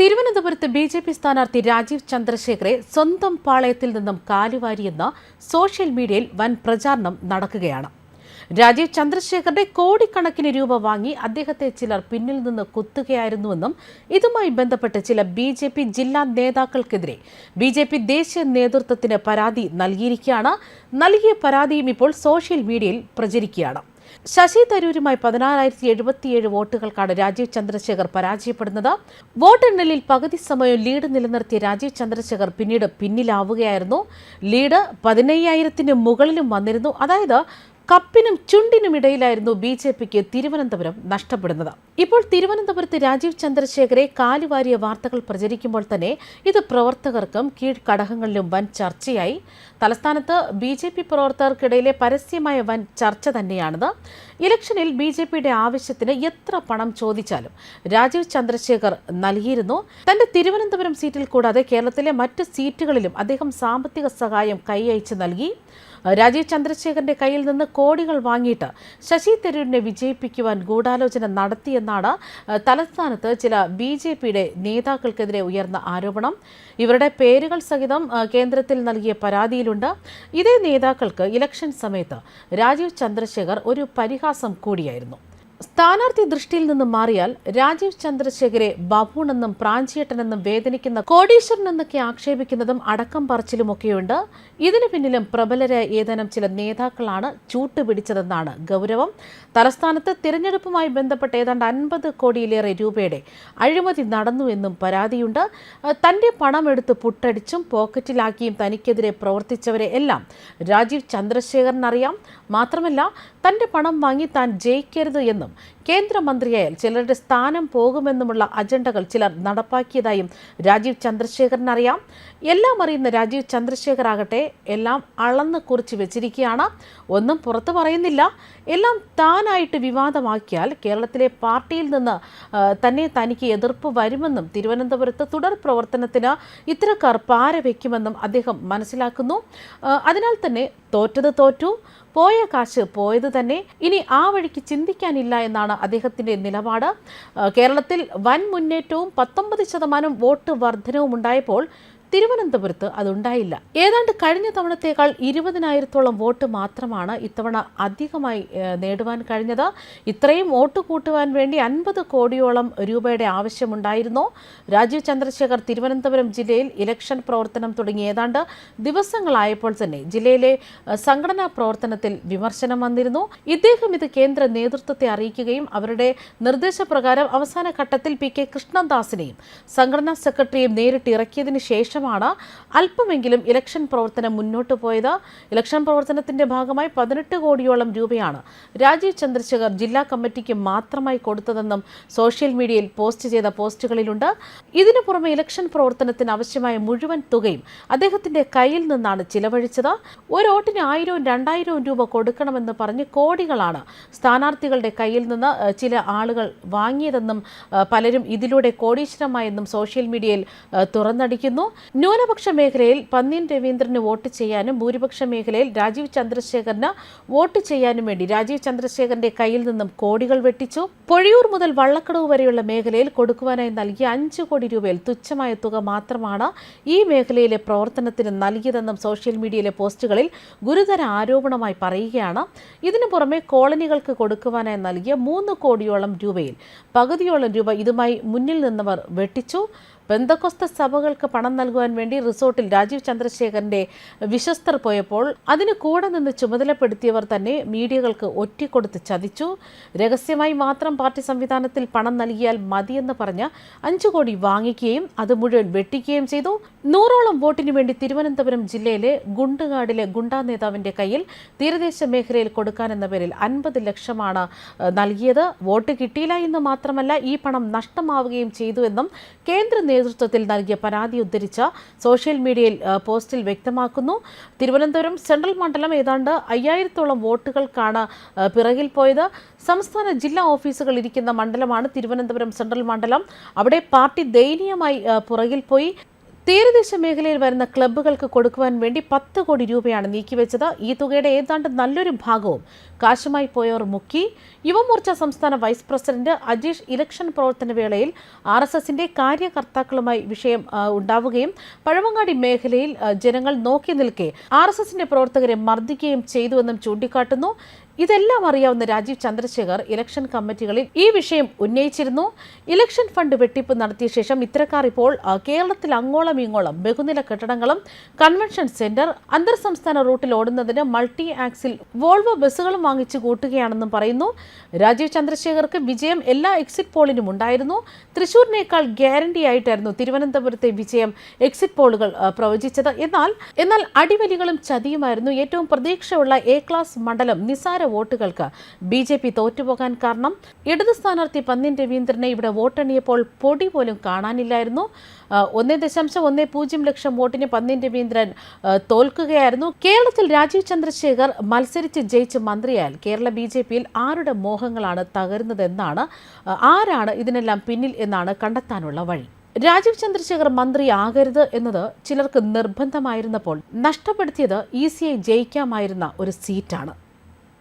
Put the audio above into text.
തിരുവനന്തപുരത്ത് B J P സ്ഥാനാർത്ഥി രാജീവ് ചന്ദ്രശേഖരെ സ്വന്തം പാളയത്തിൽ നിന്നും കാലുവാരിയെന്ന സോഷ്യൽ മീഡിയയിൽ വൻ പ്രചാരണം നടക്കുകയാണ്. രാജീവ് ചന്ദ്രശേഖരുടെ കോടിക്കണക്കിന് രൂപ വാങ്ങി അദ്ദേഹത്തെ ചിലർ പിന്നിൽ നിന്ന് കുത്തുകയായിരുന്നുവെന്നും ഇതുമായി ബന്ധപ്പെട്ട് ചില ബി ജെ പി ജില്ലാ നേതാക്കൾക്കെതിരെ ബി ജെ പി ദേശീയ നേതൃത്വത്തിന് പരാതി നൽകിയിരിക്കുകയാണ്. നൽകിയ പരാതിയും ഇപ്പോൾ സോഷ്യൽ മീഡിയയിൽ പ്രചരിക്കുകയാണ്. ശശി തരൂരുമായി പതിനാറായിരത്തി എഴുപത്തിയേഴ് വോട്ടുകൾക്കാണ് രാജീവ് ചന്ദ്രശേഖർ പരാജയപ്പെടുന്നത്. വോട്ടെണ്ണലിൽ പകുതി സമയം ലീഡ് നിലനിർത്തിയ രാജീവ് ചന്ദ്രശേഖർ പിന്നീട് പിന്നിലാവുകയായിരുന്നു. ലീഡ് പതിനയ്യായിരത്തിന് മുകളിലും വന്നിരുന്നു. അതായത് കപ്പിനും ചുണ്ടിനും ഇടയിലായിരുന്നു ബി ജെ പിക്ക് തിരുവനന്തപുരം നഷ്ടപ്പെടുന്നത്. ഇപ്പോൾ തിരുവനന്തപുരത്ത് രാജീവ് ചന്ദ്രശേഖരെ കാലുവാരിയ വാർത്തകൾ പ്രചരിക്കുമ്പോൾ തന്നെ ഇത് പ്രവർത്തകർക്കും കീഴ്ഘടകങ്ങളിലും വൻ ചർച്ചയായി. തലസ്ഥാനത്ത് ബി ജെ പി പ്രവർത്തകർക്കിടയിലെ പരസ്യമായ വൻ ചർച്ച തന്നെയാണിത്. ഇലക്ഷനിൽ ബി ജെ പിയുടെ ആവശ്യത്തിന് എത്ര പണം ചോദിച്ചാലും രാജീവ് ചന്ദ്രശേഖർ നൽകിയിരുന്നു. തന്റെ തിരുവനന്തപുരം സീറ്റിൽ കൂടാതെ കേരളത്തിലെ മറ്റ് സീറ്റുകളിലും അദ്ദേഹം സാമ്പത്തിക സഹായം കൈയയച്ച് നൽകി. രാജീവ് ചന്ദ്രശേഖരന്റെ കയ്യിൽ നിന്ന് കോടികൾ വാങ്ങിയിട്ട് ശശി തരൂരിനെ വിജയിപ്പിക്കുവാൻ ഗൂഢാലോചന നടത്തിയെന്നാണ് തലസ്ഥാനത്ത് ചില ബി ജെ പിയുടെ നേതാക്കൾക്കെതിരെ ഉയർന്ന ആരോപണം. ഇവരുടെ പേരുകൾ സഹിതം കേന്ദ്രത്തിൽ നൽകിയ പരാതിയിലുണ്ട്. ഇതേ നേതാക്കൾക്ക് ഇലക്ഷൻ സമയത്ത് രാജീവ് ചന്ദ്രശേഖർ ഒരു പരിഹാസം കൂടിയായിരുന്നു. സ്ഥാനാർത്ഥി ദൃഷ്ടിയിൽ നിന്ന് മാറിയാൽ രാജീവ് ചന്ദ്രശേഖരെ ബബൂണെന്നും പ്രാഞ്ചിയേട്ടനെന്നും വേദനിക്കുന്ന കോടീശ്വരനെന്നൊക്കെ ആക്ഷേപിക്കുന്നതും അടക്കം പറച്ചിലുമൊക്കെയുണ്ട്. ഇതിനു പിന്നിലും പ്രബലരായ ഏതാനും ചില നേതാക്കളാണ് ചൂട്ടുപിടിച്ചതെന്നാണ് ഗൗരവം. തലസ്ഥാനത്ത് തിരഞ്ഞെടുപ്പുമായി ബന്ധപ്പെട്ട് ഏതാണ്ട് അൻപത് കോടിയിലേറെ രൂപയുടെ അഴിമതി നടന്നു എന്നും പരാതിയുണ്ട്. തന്റെ പണം എടുത്ത് പുട്ടടിച്ചും പോക്കറ്റിലാക്കിയും തനിക്കെതിരെ പ്രവർത്തിച്ചവരെ എല്ലാം രാജീവ് ചന്ദ്രശേഖരനറിയാം. മാത്രമല്ല തന്റെ പണം വാങ്ങി താൻ ജയിക്കരുത് എന്നും കേന്ദ്രമന്ത്രിയായാൽ ചിലരുടെ സ്ഥാനം പോകുമെന്നുമുള്ള അജണ്ടകൾ ചിലർ നടപ്പാക്കിയതായും രാജീവ് ചന്ദ്രശേഖരനറിയാം എല്ലാം അറിയുന്ന രാജീവ് ചന്ദ്രശേഖർ ആകട്ടെ എല്ലാം അളന്ന് കുറിച്ച് വെച്ചിരിക്കുകയാണ്. ഒന്നും പുറത്തു പറയുന്നില്ല. എല്ലാം താനായിട്ട് വിവാദമാക്കിയാൽ കേരളത്തിലെ പാർട്ടിയിൽ നിന്ന് തന്നെ തനിക്ക് എതിർപ്പ് വരുമെന്നും തിരുവനന്തപുരത്ത് തുടർ പ്രവർത്തനത്തിന് ഇത്തരക്കാർ പാര വയ്ക്കുമെന്നും അദ്ദേഹം മനസ്സിലാക്കുന്നു. അതിനാൽ തന്നെ തോറ്റത് തോറ്റു. പോയ കാശ് പോയത് തന്നെ. ഇനി ആ വഴിക്ക് ചിന്തിക്കാനില്ല എന്നാണ് അദ്ദേഹത്തിന്റെ നിലപാട്. കേരളത്തിൽ വൻ മുന്നേറ്റവും പത്തൊമ്പത് ശതമാനം വോട്ട് വർധനവും ഉണ്ടായപ്പോൾ തിരുവനന്തപുരത്ത് അതുണ്ടായില്ല. ഏതാണ്ട് കഴിഞ്ഞ തവണത്തേക്കാൾ ഇരുപതിനായിരത്തോളം വോട്ട് മാത്രമാണ് ഇത്തവണ അധികമായി നേടുവാൻ കഴിഞ്ഞത്. ഇത്രയും വോട്ട് കൂട്ടുവാൻ വേണ്ടി അൻപത് കോടിയോളം രൂപയുടെ ആവശ്യമുണ്ടായിരുന്നു. രാജീവ് ചന്ദ്രശേഖർ തിരുവനന്തപുരം ജില്ലയിൽ ഇലക്ഷൻ പ്രവർത്തനം തുടങ്ങി. ഏതാണ്ട് ദിവസങ്ങളായപ്പോൾ തന്നെ ജില്ലയിലെ സംഘടനാ പ്രവർത്തനത്തിൽ വിമർശനം വന്നിരുന്നു. ഇദ്ദേഹം ഇത് കേന്ദ്ര നേതൃത്വത്തെ അറിയിക്കുകയും അവരുടെ നിർദ്ദേശപ്രകാരം അവസാന ഘട്ടത്തിൽ പി കെ കൃഷ്ണദാസിനെയും സംഘടനാ സെക്രട്ടറിയെയും നേരിട്ട് ഇറക്കിയതിന് ശേഷമാണ് അല്പമെങ്കിലും ഇലക്ഷൻ പ്രവർത്തനം മുന്നോട്ട് പോയത്. ഇലക്ഷൻ പ്രവർത്തനത്തിന്റെ ഭാഗമായി പതിനെട്ട് കോടിയോളം രൂപയാണ് രാജീവ് ചന്ദ്രശേഖർ ജില്ലാ കമ്മിറ്റിക്ക് മാത്രമായി കൊടുത്തതെന്നും സോഷ്യൽ മീഡിയയിൽ പോസ്റ്റ് ചെയ്ത പോസ്റ്റുകളിലുണ്ട്. ഇതിനു പുറമെ ഇലക്ഷൻ പ്രവർത്തനത്തിന് ആവശ്യമായ മുഴുവൻ തുകയും അദ്ദേഹത്തിന്റെ കയ്യിൽ നിന്നാണ് ചിലവഴിച്ചത്. ഒരു വോട്ടിന് ആയിരവും രണ്ടായിരവും രൂപ കൊടുക്കണമെന്ന് പറഞ്ഞ് കോടികളാണ് സ്ഥാനാർത്ഥികളുടെ കയ്യിൽ നിന്ന് ചില ആളുകൾ വാങ്ങിയതെന്നും പലരും ഇതിലൂടെ കോടീശ്വരമായെന്നും സോഷ്യൽ മീഡിയയിൽ തുറന്നടിക്കുന്നു. ന്യൂനപക്ഷ മേഖലയിൽ പന്ന്യൻ രവീന്ദ്രന് വോട്ട് ചെയ്യാനും ഭൂരിപക്ഷ മേഖലയിൽ രാജീവ് ചന്ദ്രശേഖരന് വോട്ട് ചെയ്യാനും വേണ്ടി രാജീവ് ചന്ദ്രശേഖരന്റെ കയ്യിൽ നിന്നും കോടികൾ വെട്ടിച്ചു. പൊഴിയൂർ മുതൽ വള്ളക്കടവ് വരെയുള്ള മേഖലയിൽ കൊടുക്കുവാനായി നൽകിയ അഞ്ച് കോടി രൂപയിൽ തുച്ഛമായ തുക മാത്രമാണ് ഈ മേഖലയിലെ പ്രവർത്തനത്തിന് നൽകിയതെന്നും സോഷ്യൽ മീഡിയയിലെ പോസ്റ്റുകളിൽ ഗുരുതര ആരോപണമായി പറയുകയാണ്. ഇതിനു പുറമെ കോളനികൾക്ക് കൊടുക്കുവാനായി നൽകിയ മൂന്ന് കോടിയോളം രൂപയിൽ പകുതിയോളം രൂപ ഇതുമായി മുന്നിൽ നിന്നവർ വെട്ടിച്ചു. ബന്ധക്കൊസ്ത സഭകൾക്ക് പണം നൽകുവാൻ വേണ്ടി റിസോർട്ടിൽ രാജീവ് ചന്ദ്രശേഖരന്റെ വിശ്വസ്തർ പോയപ്പോൾ അതിന് കൂടെ നിന്ന് ചുമതലപ്പെടുത്തിയവർ തന്നെ മീഡിയകൾക്ക് ഒറ്റിക്കൊടുത്ത് ചതിച്ചു. രഹസ്യമായി മാത്രം പാർട്ടി സംവിധാനത്തിൽ പണം നൽകിയാൽ മതിയെന്ന് പറഞ്ഞ് അഞ്ചു കോടി വാങ്ങിക്കുകയും അത് മുഴുവൻ വെട്ടിക്കുകയും ചെയ്തു. നൂറോളം വോട്ടിന് വേണ്ടി തിരുവനന്തപുരം ജില്ലയിലെ ഗുണ്ടുകാടിലെ ഗുണ്ടാ നേതാവിന്റെ കയ്യിൽ തീരദേശ മേഖലയിൽ കൊടുക്കാനെന്ന പേരിൽ അൻപത് ലക്ഷമാണ് നൽകിയത്. വോട്ട് കിട്ടിയില്ല എന്ന് മാത്രമല്ല ഈ പണം നഷ്ടമാവുകയും ചെയ്തു എന്നും കേന്ദ്ര നേതൃത്വത്തിൽ നൽകിയ പരാതി ഉദ്ധരിച്ച സോഷ്യൽ മീഡിയയിൽ പോസ്റ്റിൽ വ്യക്തമാക്കുന്നു. തിരുവനന്തപുരം സെൻട്രൽ മണ്ഡലം ഏതാണ്ട് അയ്യായിരത്തോളം വോട്ടുകൾക്കാണ് പിറകിൽ പോയത്. സംസ്ഥാന ജില്ലാ ഓഫീസുകൾ ഇരിക്കുന്ന മണ്ഡലമാണ് തിരുവനന്തപുരം സെൻട്രൽ മണ്ഡലം. അവിടെ പാർട്ടി ദയനീയമായി പുറകിൽ പോയി. തീരദേശ മേഖലയിൽ വരുന്ന ക്ലബ്ബുകൾക്ക് കൊടുക്കുവാൻ വേണ്ടി പത്ത് കോടി രൂപയാണ് നീക്കിവെച്ചത്. ഈ തുകയുടെ ഏതാണ്ട് നല്ലൊരു ഭാഗവും കാശുമായി പോയവർ മുക്കി. യുവമോർച്ച സംസ്ഥാന വൈസ് പ്രസിഡന്റ് അജീഷ് ഇലക്ഷൻ പ്രവർത്തന വേളയിൽ ആർ എസ് എസിന്റെ കാര്യകർത്താക്കളുമായി വിഷയം ഉണ്ടാവുകയും പഴവങ്ങാടി മേഖലയിൽ ജനങ്ങൾ നോക്കി നിൽക്കെ ആർ എസ് എസിന്റെ പ്രവർത്തകരെ മർദ്ദിക്കുകയും ചെയ്തുവെന്നും ചൂണ്ടിക്കാട്ടുന്നു. ഇതെല്ലാം അറിയാവുന്ന രാജീവ് ചന്ദ്രശേഖർ ഇലക്ഷൻ കമ്മിറ്റികളിൽ ഈ വിഷയം ഉന്നയിച്ചിരുന്നു. ഇലക്ഷൻ ഫണ്ട് വെട്ടിപ്പ് നടത്തിയ ശേഷം ഇത്തരക്കാർ ഇപ്പോൾ കേരളത്തിൽ അങ്ങോളം ഇങ്ങോളം ബഹുനില കെട്ടിടങ്ങളും കൺവെൻഷൻ സെന്റർ അന്തർ സംസ്ഥാന റൂട്ടിൽ ഓടുന്നതിന് മൾട്ടി ആക്സിൽ വോൾവോ ബസ്സുകളും വാങ്ങിച്ചു കൂട്ടുകയാണെന്നും പറയുന്നു. രാജീവ് ചന്ദ്രശേഖർക്ക് വിജയം എല്ലാ എക്സിറ്റ് പോളിനും ഉണ്ടായിരുന്നു. തൃശൂരിനേക്കാൾ ഗ്യാരണ്ടി ആയിട്ടായിരുന്നു തിരുവനന്തപുരത്തെ വിജയം എക്സിറ്റ് പോളുകൾ പ്രവചിച്ചത്. എന്നാൽ എന്നാൽ അടിവലികളും ചതിയുമായിരുന്നു. ഏറ്റവും പ്രതീക്ഷയുള്ള എ ക്ലാസ് മണ്ഡലം നിസാര വോട്ടുകൾക്ക്. ബി ജെ പി തോറ്റുപോകാൻ കാരണം ഇടത് സ്ഥാനാർത്ഥി പന്നിൻ രവീന്ദ്രനെ ഇവിടെ വോട്ടെണ്ണിയപ്പോൾ പൊടി പോലും കാണാനില്ലായിരുന്നു. ഒന്നേ ദശാംശം ഒന്നേ പൂജ്യം ലക്ഷം വോട്ടിന് പന്നിൻ രവീന്ദ്രൻ തോൽക്കുകയായിരുന്നു. കേരളത്തിൽ രാജീവ് ചന്ദ്രശേഖർ മത്സരിച്ച് ജയിച്ച് മന്ത്രിയായാൽ കേരള ബി ജെ പിയിൽ ആരുടെ മോഹങ്ങളാണ് തകരുന്നതെന്നാണ് ആരാണ് ഇതിനെല്ലാം പിന്നിൽ എന്നാണ് കണ്ടെത്താനുള്ള വഴി. രാജീവ് ചന്ദ്രശേഖർ മന്ത്രിയാകരുത് എന്നത് ചിലർക്ക് നിർബന്ധമായിരുന്നപ്പോൾ നഷ്ടപ്പെടുത്തിയത് ഈസിയായി ജയിക്കാമായിരുന്ന ഒരു സീറ്റാണ്.